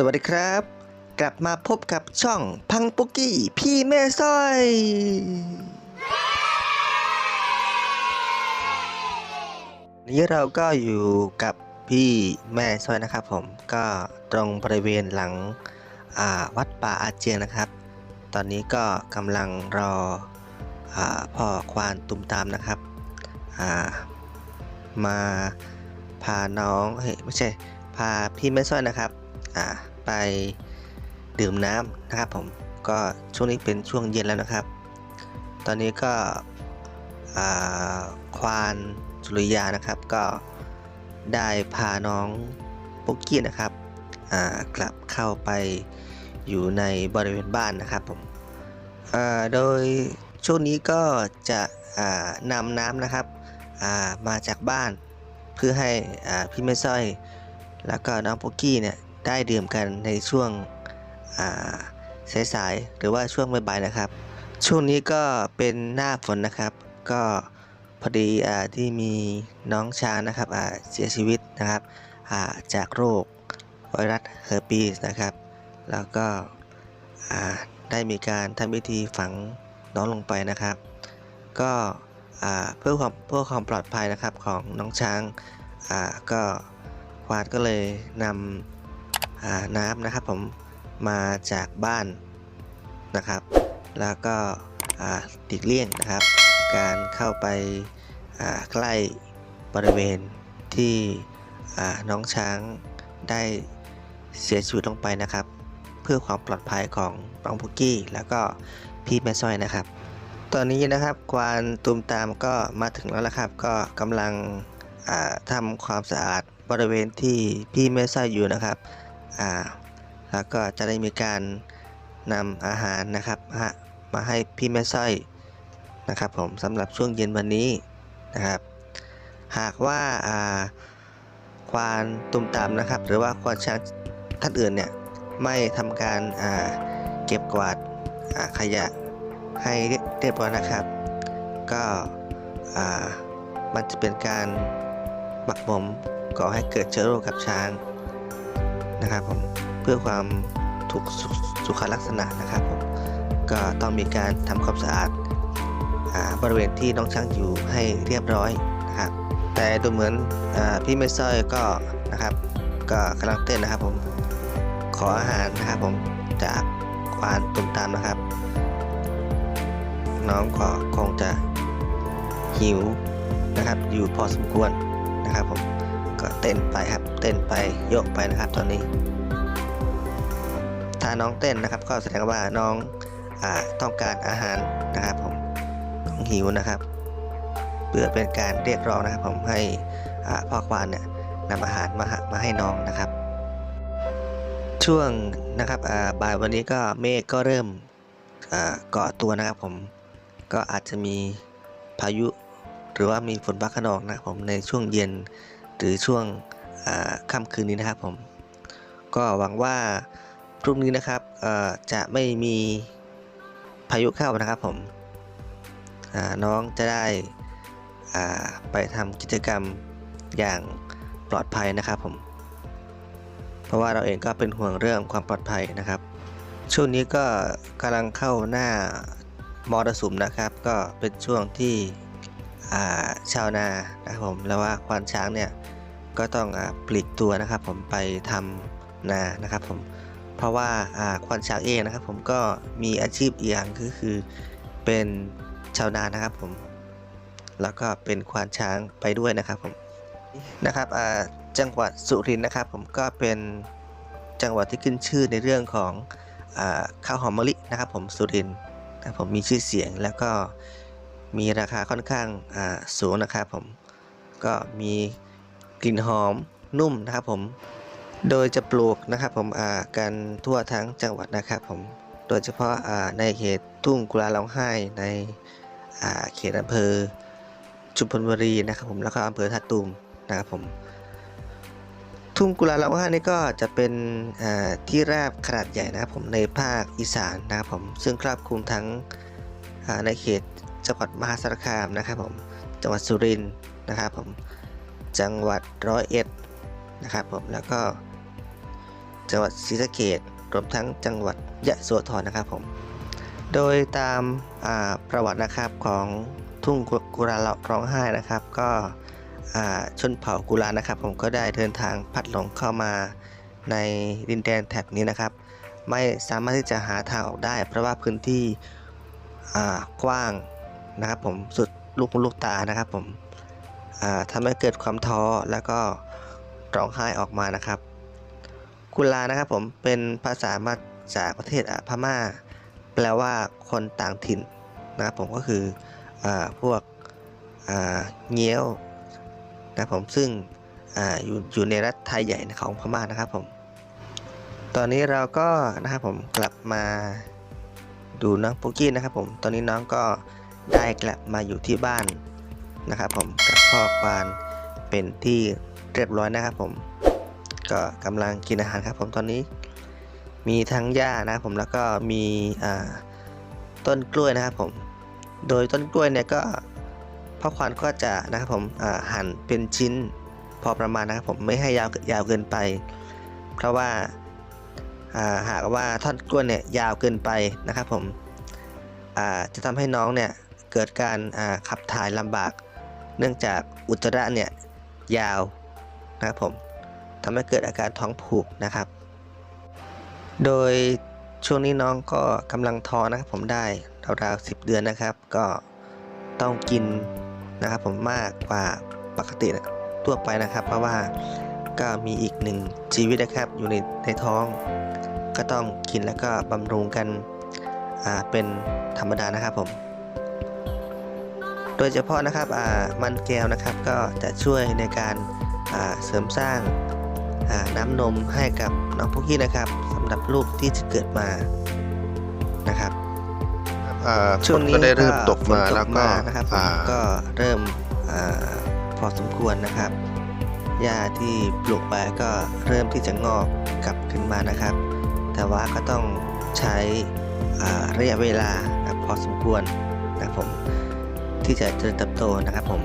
สวัสดีครับ กลับมาพบกับช่องพังปุกกี้ พี่แม่สร้อย นี้เราก็อยู่กับพี่แม่สร้อยนะครับ ผมก็ตรงบริเวณหลังวัดป่าอาเจียงนะครับ ตอนนี้ก็กำลังรออพ่อควานตุมตามนะครับมาพาน้องเฮ้ยไม่ใช่พาพี่แม่สร้อยนะครับ ไปดื่มน้ำนะครับผมก็ช่วงนี้เป็นช่วงเย็นแล้วนะครับ ตอนนี้ก็ควานสุริยานะครับก็ได้พาน้องปุกกี้นะครับกลับเข้าไปอยู่ในบริเวณบ้านนะครับผมโดยช่วงนี้ก็จะนำน้ำนะครับมาจากบ้าน เพื่อให้พี่แม่สร้อยแล้วก็น้องปุกกี้เนี่ย ได้ดื่มกันในช่วงสายๆหรือว่าช่วงบ่ายๆนะครับ ช่วงนี้ก็เป็นหน้าฝนนะครับ ก็พอดีอที่มีน้องช้างนะครับเสียชีวิตนะครับาจากโรคไวรัสเฮอร์ปีสนะครับ แล้วก็ได้มีการทำพิธีฝังน้องลงไปนะครับ ก็เพื่อความเพื่อความปลอดภัยนะครับของน้องช้างก็ควานก็เลยนำ น้ำนะครับผมมาจากบ้านนะครับ แล้วก็ติดเลี่ยงนะครับ การเข้าไปาใกล้บริเวณที่น้องช้างได้เสียชีวิตลงไปนะครับ เพื่อความปลอดภัยของน้องพุกกี้ แล้วก็พี่แม่สร้อยนะครับ ตอนนี้นะครับควานตูมตามก็มาถึงแล้วละครับ ก็กำลังทำความสะอาดบริเวณที่พี่แม่สร้อยอยู่นะครับ อ่าแล้วก็จะได้มีการนำอาหารนะครับมาให้พี่แม่สร้อยนะครับผมสำหรับช่วงเย็นวันนี้นะครับหากว่าควานตุ่มตามนะครับ หรือว่าควานช้างท่านอื่นเนี่ยไม่ทำการาเก็บกวาดาขยะให้เรียบร้อยนะครับ ก็มันจะเป็นการหมักหมมก่อให้เกิดเชื้อโรคกับช้าง นะครับผมเพื่อความถูกสุสุขลักษณะนะครับผมก็ต้องมีการทำความสะอาดอ่าบริเวณที่น้องช้างอยู่ให้เรียบร้อยนะครับแต่ดูเหมือนอพี่ไม่ซ้อยก็นะครับก็กำลังเต้นนะครับผมขออาหารนะครับผมจากควานตุ่มตามนะครับ น้องก็คงจะหิวนะครับอยู่พอสมควรนะครับผม ก็เต้นไปครับ เต้นไปโยกไปนะครับตอนนี้ ถ้าน้องเต้นนะครับ ก็แสดงว่าน้องอต้องการอาหารนะครับผมน้องหิวนะครับ เพื่อเป็นการเรียกร้องนะครับ ผมให้พ่อควานเนี่ยนำอาหารมามาให้น้องนะครับ ช่วงนะครับบ่ายวันนี้ก็เมฆก็เริ่มเกาะตัวนะครับผมก็อาจจะมีพายุ หรือว่ามีฝนฟ้าขนองนะครับผมในช่วงเย็น หรือช่วงอ่าค่ำคืนนี้นะครับผมก็หวังว่าพรุ่งนี้นะครับจะไม่มีพายุเข้านะครับผมน้องจะได้ไปทำกิจกรรมอย่างปลอดภัยนะครับผมเพราะว่าเราเองก็เป็นห่วงเรื่องความปลอดภัยนะครับ ช่วงนี้ก็กำลังเข้าหน้ามรสุมนะครับ ก็เป็นช่วงที่อ่าชาวนานะครับผมแล้วว่าควานช้างเนี่ย ก็ต้องอปลีกตัวนะครับ ผมไปทำนานะครับ ผมเพราะว่าควานช้างเองนะครับ ผมก็มีอาชีพอีกอย่างก็คือเป็นชาวนานะครับผมแล้วก็เป็นควานช้างไปด้วยนะครับผมนะครับจังหวัดสุรินทร์นะครับ ผมก็เป็นจังหวัดที่ขึ้นชื่อในเรื่องของอข้าวหอมมะลินะครับ ผมสุรินทร์นะผมมีชื่อเสียงแล้วก็มีราคาค่อนข้างสูงนะครับ ผมก็มี กลิ่นหอมนุ่มนะครับผม โดยจะปลูกนะครับผมอ่ากันทั่วทั้งจังหวัดนะครับผม โดยเฉพาะอ่าในเขตทุ่งกุลาร้องไห้ในอ่าเขตอำเภอชุมพลบุรีนะครับผมแล้วก็อำเภอท่าตูมนะครับผม ทุ่งกุลาร้องไห้นี่ก็จะเป็นอ่าที่ราบขนาดใหญ่นะครับผมในภาคอีสานนะครับผมซึ่งครอบคลุมทั้งในเขตจังหวัดมหาสารคามนะครับผม จังหวัดสุรินทร์นะครับผม จังหวัดร้อยเอ็ดนะครับผมแล้วก็จังหวัดศรีสะเกษรวมทั้งจังหวัดยะโสธรนะครับผมโดยตามาประวัตินะครับของทุ่งกุลาร้องไห้นะครับ ก็ชนเผ่ากุลานะครับ ผมก็ได้เดินทางพัดหลงเข้ามาในดินแดนแถบนี้นะครับ ไม่สามารถที่จะหาทางออกได้ เพราะว่าพื้นที่กว้างนะครับผมสุดลูกลูกตานะครับผม อ่าทำให้เกิดความท้อแล้วก็ร้องไห้ออกมานะครับ กุลานะครับผมเป็นภาษามาจากประเทศอพม่า แปลว่าคนต่างถิ่นนะครับผมก็คืออพวกเงี้ยวนะครับผมซึ่งออยู่อยู่ในรัฐไทยใหญ่ของพม่านะครับผมตอนนี้เราก็นะครับผมกลับมาดูน้องปุกกี้นะครับผมตอนนี้น้องก็ได้กลับมาอยู่ที่บ้านนะครับผมกับ พ่อควานเป็นที่เรียบร้อยนะครับผม ก็กำลังกินอาหารครับผมตอนนี้ มีทั้งหญ้านะครับผมแล้วก็มีต้นกล้วยนะครับผม โดยต้นกล้วยเนี่ยก็พ่อควานก็จะนะครับผมหั่นเป็นชิ้นพอประมาณนะครับผมไม่ให้ยาวยาวเกินไป เพราะว่าหากว่าท่อนกล้วยเนี่ยยาวเกินไปนะครับผมจะทำให้น้องเนี่ยเกิดการขับถ่ายลำบาก เนื่องจากอุจจาระเนี่ยยาวนะครับผมทำให้เกิดอาการท้องผูกนะครับ โดยช่วงนี้น้องก็กำลังท้องนะครับผมได้ราวๆ10 เดือนนะครับ ก็ต้องกินนะครับผมมากกว่าปกติทั่วไปนะครับ เพราะว่าก็มีอีกหนึ่งชีวิตนะครับอยู่ในในท้อง ก็ต้องกินแล้วก็บำรุงกันเป็นธรรมดานะครับผม โดยเฉพาะนะครับอ่ามันแก้วนะครับก็จะช่วยในการอ่าเสริมสร้างอ่าน้ำนมให้กับน้องพุกกี้นะครับสำหรับลูกที่จะเกิดมานะครับอ่าช่วงฝนี้ก็ได้เริ่มตกมาฝนแล้วก็นะครับผมอ่าก็เริ่มอาพอสมควรนะครับหญ้าที่ปลูกไปก็เริ่มที่จะงอกกลับขึ้นมานะครับ แต่ว่าก็ต้องใช้อ่าระยะเวลานะครับพอสมควรนะครับผม ที่จะเจริญเติบโตนะครับผม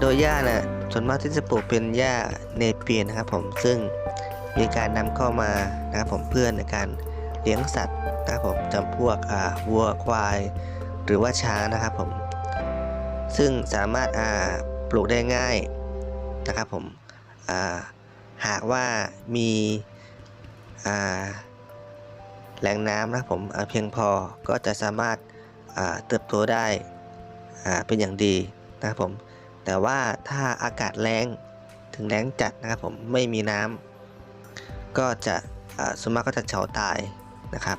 โดยหญ้าน่ะส่วนมากที่จะปลูกเป็นหญ้าเนเปียนนะครับผมซึ่งมีการนำเข้ามานะครับผมเพื่อในการเลี้ยงสัตว์นะครับผมจำพวกวัวควาย หรือว่าช้างนะครับผมซึ่งสามารถปลูกได้ง่ายนะครับผมหากว่ามีแหล่งน้ำนะครับผมเพียงพอก็จะสามารถเติบโตได้ เป็นอย่างดีนะครับผม แต่ว่าถ้าอากาศแรงถึงแรงจัดนะครับผมไม่มีน้ำก็จะส่วนมากก็จะเฉาตายนะครับ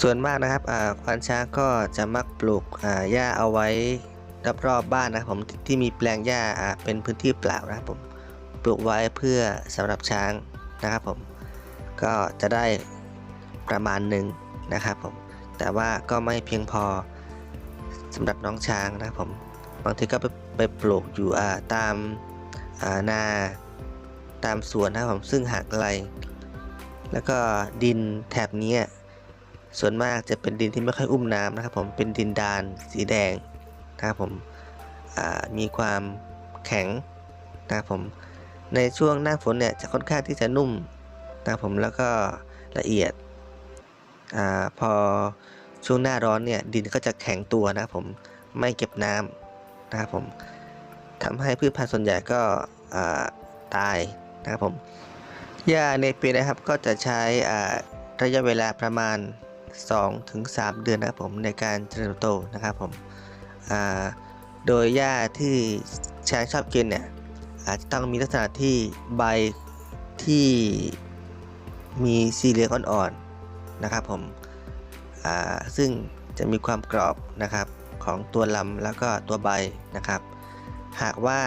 ส่วนมากนะครับควานช้างก็จะมักปลูกหญ้าเอาไว้รอบๆบบ้านนะครับผมที่ที่มีแปลงหญ้าอ่าเป็นพื้นที่เปล่านะครับผมปลูกไว้เพื่อสำหรับช้างนะครับผมก็จะได้ประมาณหนึ่งนะครับผมแต่ว่าก็ไม่เพียงพอ สำหรับน้องช้างนะครับผมบางทีก็ไปไปปลูกอยู่อ่าตามอานาตามสวนนะครับผมซึ่งห่างไกล แล้วก็ดินแถบนี้ส่วนมากจะเป็นดินที่ไม่ค่อยอุ้มน้ำนะครับผมเป็นดินดานสีแดงนะครับผมมีความแข็งนะครับผมในช่วงหน้าฝนเนี่ยจะค่อนข้างที่จะนุ่มนะครับผมแล้วก็ละเอียดอพอ ช่วงหน้าร้อนเนี่ยดินก็จะแข็งตัวนะครับผมไม่เก็บน้ำนะครับผมทำให้พืชพันธุ์ส่วนใหญ่ก็ตายนะครับผมหญ้าในปีนะครับก็จะใช้ระยะเวลาประมาณ 2-3ถึง3เดือนนะครับผมในการเจริญเติบโตนะครับผมโดยหญ้าที่ช้างชอบกินเนี่ยอาจจะต้องมีลักษณะที่ใบที่มีสีเหลืองอ่อนๆนะครับผม ซึ่งจะมีความกรอบนะครับของตัวลำแล้วก็ตัวใบนะครับ หากว่า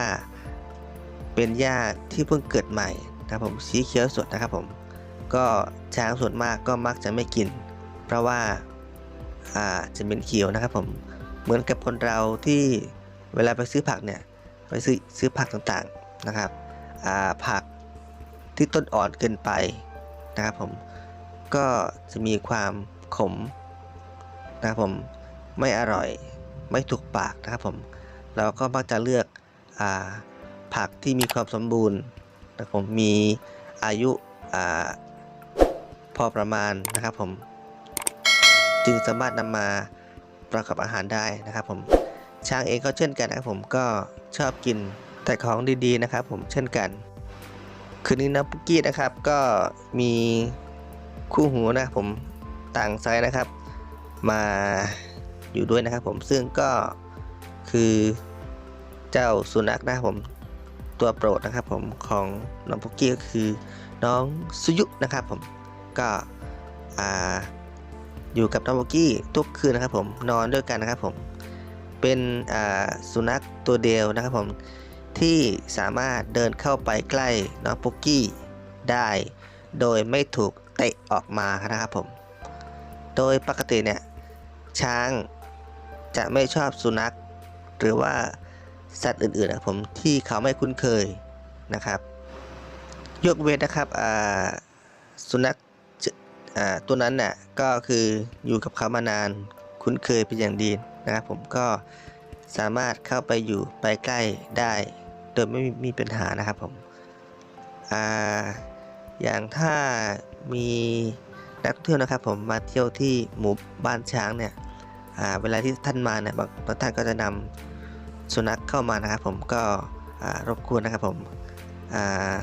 เป็นหญ้าที่เพิ่งเกิดใหม่นะครับผมสีเขียวสดนะครับผมก็ช้างส่วนมากก็มักจะไม่กิน เพราะว่าจะเป็นเขียวนะครับผมเหมือนกับคนเราที่เวลาไปซื้อผักเนี่ยไปซื้อซื้อผักต่างๆนะครับผักที่ต้นอ่อนเกินไปนะครับผมก็จะมีความขม นะครับผมไม่อร่อยไม่ถูกปากนะครับผมเราก็มักจะเลือกอผักที่มีความสมบูรณ์นะครับผมมีอายุอพอประมาณนะครับผมจึงสามารถนำมาประกอบอาหารได้นะครับผมช้างเองก็เช่นกันนะครับผมก็ชอบกินแต่ของดีๆนะครับผมเช่นกัน คืนนี้น้องปุกกี้นะครับก็มีคู่หูนะผมต่างไซส์นะครับ มาอยู่ด้วยนะครับผมซึ่งก็คือเจ้าสุนัขนะครับผมตัวโปรดนะครับผมของน้องปุกกี้ก็คือน้องสุยุนะครับผมก็อาอยู่กับน้องปุกกี้ทุกคืนนะครับผมนอนด้วยกันนะครับผมเป็นสุนัขตัวเดียวนะครับผมที่สามารถเดินเข้าไปใกล้น้องปุกกี้ได้โดยไม่ถูกเตะออกมานะครับผม โดยปกติเนี่ย ช้างจะไม่ชอบสุนัข หรือว่าสัตว์อื่นๆนะผมที่เขาไม่คุ้นเคยนะครับ ยกเว้นนะครับสุนัขตัวนั้นน่ะก็คืออยู่กับเขามานานคุ้นเคยเป็นอย่างดีนะครับผมก็สามารถเข้าไปอยู่ไปใกล้ได้โดยไม่มีปัญหานะครับผมออย่างถ้ามี นักท่องเที่ยวนะครับผมมาเที่ยวที่หมู่บ้านช้างเนี่ยเวลาที่ท่านมาเนี่ยบางท่านก็จะนำสุนัขเข้ามานะครับผมก็รบกวนนะครับผมอ่า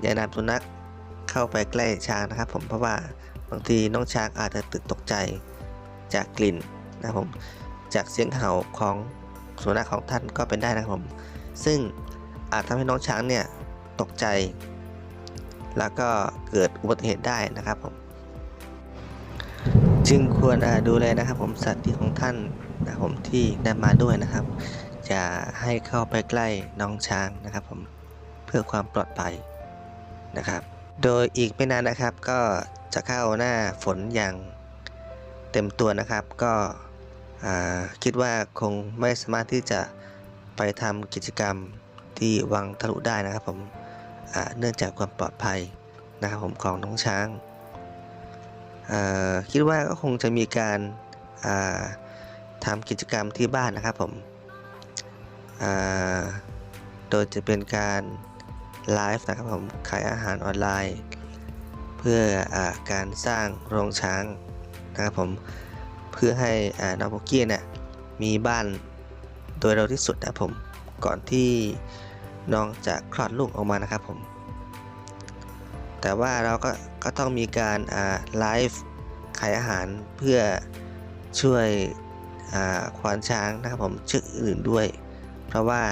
อย่านำสุนัขเข้าไปใกล้ช้างนะครับ ผมเพราะว่าบางทีน้องช้างอาจจะตื่นตกใจจากกลิ่นนะครับผมจากเสียงเห่าของสุนัขของท่านก็เป็นได้นะครับผม ซึ่งอาจทำให้น้องช้างเนี่ยตกใจ แล้วก็เกิดอุบัติเหตุได้นะครับผม จึงควรดูแลนะครับ ผมสัตว์ที่ของท่านนะผมที่นำมาด้วยนะครับ จะให้เข้าไปใกล้น้องช้างนะครับ ผมเพื่อความปลอดภัยนะครับ โดยอีกไม่นานนะครับ ก็จะเข้าหน้าฝนอย่างเต็มตัวนะครับ ก็คิดว่าคงไม่สามารถที่จะไปทำกิจกรรมที่วังทะลุได้นะครับ ผมเนื่องจากความปลอดภัยนะครับผมของน้องช้าง คิดว่าก็คงจะมีการาทำกิจกรรมที่บ้านนะครับผมโดยจะเป็นการไลฟ์นะครับผมขายอาหารออนไลน์ เพื่ออการสร้างโรงช้างนะครับผมเพื่อให้อ่าน้องโบกี้เนี่ยมีบ้านโดยเร็วที่สุดนะครับผมก่อนที่น้องจะคลอดลูกออกมานะครับผม แต่ว่าเราก็ ก็ต้องมีการไลฟ์ขายอาหารเพื่อช่วยควานช้างนะครับผมเชือกอื่นด้วย เพราะว่า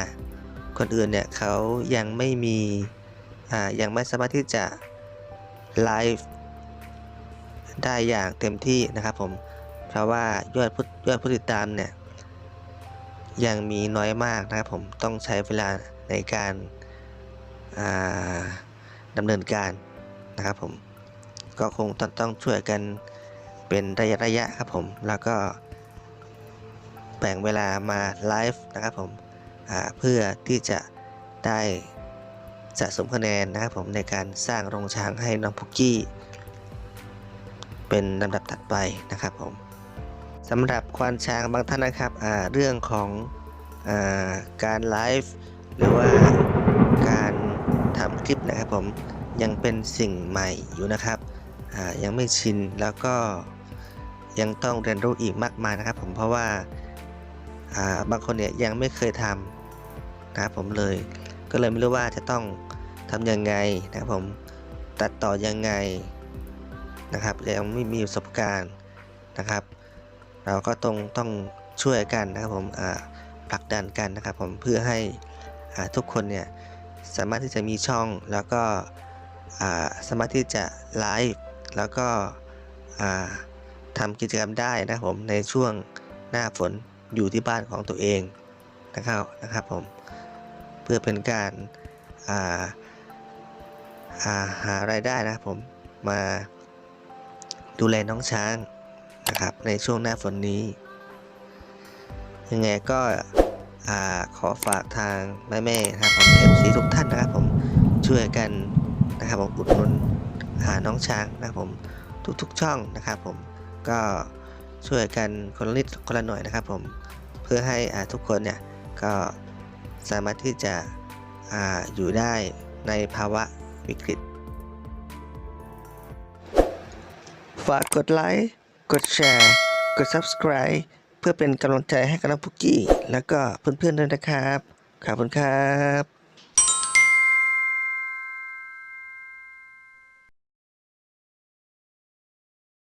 คนอื่นเนี่ยเขายังไม่มียังไม่สามารถที่จะไลฟ์ได้อย่างเต็มที่นะครับผม เพราะว่ายอดผู้ยอดผู้ติดตามเนี่ยยังมีน้อยมากนะครับผมต้องใช้เวลาในการาดำเนินการนะครับผม ก็คงต้องต้องช่วยกันเป็นระยะระยะครับผม แล้วก็แบ่งเวลามาไลฟ์นะครับผมเพื่อที่จะได้สะสมคะแนนนะครับผมในการสร้างโรงช้างให้น้องพุกกี้ เป็นลำดับถัดไปนะครับผมสำหรับควานช้างบางท่านนะครับเรื่องของอาการไลฟ์หรือว่าการทำคลิปนะครับผมยังเป็นสิ่งใหม่อยู่นะครับ ยังไม่ชินแล้วก็ยังต้องเรียนรู้อีกมากมายนะครับ ผมเพราะว่าาบางคนเนี่ยยังไม่เคยทำนะครับผมเลย ก็เลยไม่รู้ว่าจะต้องทำยังไงนะครับผมตัดต่อยังไงนะครับ ยังไม่มีประสบการณ์นะครับ เราก็ต้องต้องช่วยกันนะครับผมผลักดันกันนะครับผมเพื่อให้ทุกคนเนี่ยสามารถที่จะมีช่องแล้วก็สามารถที่จะไลฟ์ แล้วก็ทำกิจกรรมได้นะผมในช่วงหน้าฝนอยู่ที่บ้านของตัวเองนะครับนะครับผมเพื่อเป็นการาาหารายได้นะผมมาดูแลน้องช้างนะครับในช่วงหน้าฝนนี้ ยังไงก็อขอฝากทางแม่ๆนะครับผมเอฟซีทุกท่านนะครับผมช่วยกันนะครับผมอุดหนุน หาน้องช้างนะครับผมทุกๆช่องนะครับผมก็ช่วยกันคนละนิดคนละหน่อยนะครับผมเพื่อให้ทุกคนเนี่ยก็สามารถที่จะออยู่ได้ในภาวะวิกฤต ฝากกดไลค์ กดแชร์ กด Subscribe เพื่อเป็นกำลังใจให้กับน้องปุกกี้ แล้วก็เพื่อนๆด้วยนะครับ ขอบคุณครับ